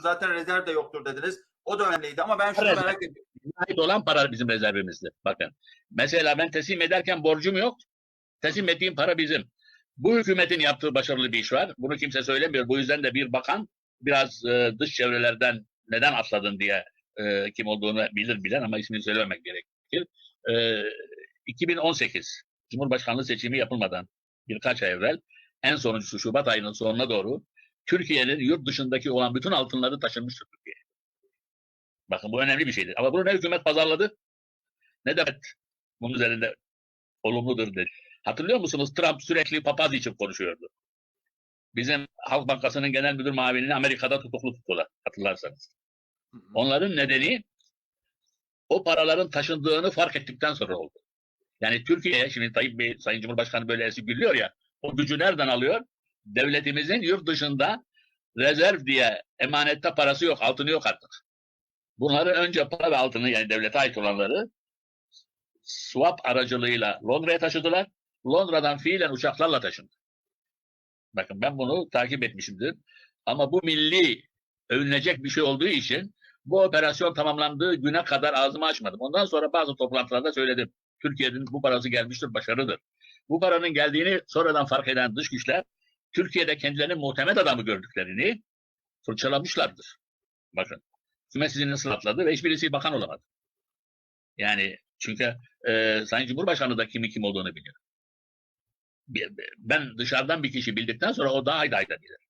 Zaten rezerv de yoktur dediniz. O da önemliydi ama ben şunu Rezerv. merak ediyorum. ait olan para bizim rezervimizdi. Bakın. Mesela ben teslim ederken borcum yok. Teslim ettiğim para bizim. Bu hükümetin yaptığı başarılı bir iş var. Bunu kimse söylemiyor. Bu yüzden de bir bakan biraz e, dış çevrelerden neden atladın diye e, kim olduğunu bilir bilen ama ismini söylememek gerekir. E, 2018 Cumhurbaşkanlığı seçimi yapılmadan birkaç ay evvel en sonuncusu Şubat ayının sonuna doğru Türkiye'nin yurt dışındaki olan bütün altınları taşınmıştır Türkiye'ye. Bakın bu önemli bir şeydir. Ama bunu ne hükümet pazarladı ne de bunun üzerinde olumludur dedi. Hatırlıyor musunuz? Trump sürekli papaz için konuşuyordu. Bizim Halk Bankası'nın genel müdür mavinini Amerika'da tutuklu tuttular. Hatırlarsanız. Onların nedeni o paraların taşındığını fark ettikten sonra oldu. Yani Türkiye, şimdi Tayyip Bey, Sayın Cumhurbaşkanı böyle esip gülüyor ya, o gücü nereden alıyor? Devletimizin yurt dışında rezerv diye emanette parası yok, altını yok artık. Bunları önce para ve altını yani devlete ait olanları swap aracılığıyla Londra'ya taşıdılar. Londra'dan fiilen uçaklarla taşındı. Bakın ben bunu takip etmişimdir. Ama bu milli övünecek bir şey olduğu için bu operasyon tamamlandığı güne kadar ağzımı açmadım. Ondan sonra bazı toplantılarda söyledim. Türkiye'nin bu parası gelmiştir, başarıdır. Bu paranın geldiğini sonradan fark eden dış güçler Türkiye'de kendilerinin muhtemet adamı gördüklerini fırçalamışlardır. Bakın. Hükümet sizi nasıl atladı ve hiçbirisi bakan olamadı. Yani çünkü e, Sayın Cumhurbaşkanı da kimin kim olduğunu biliyor. Ben dışarıdan bir kişi bildikten sonra o daha ayda ayda bilir.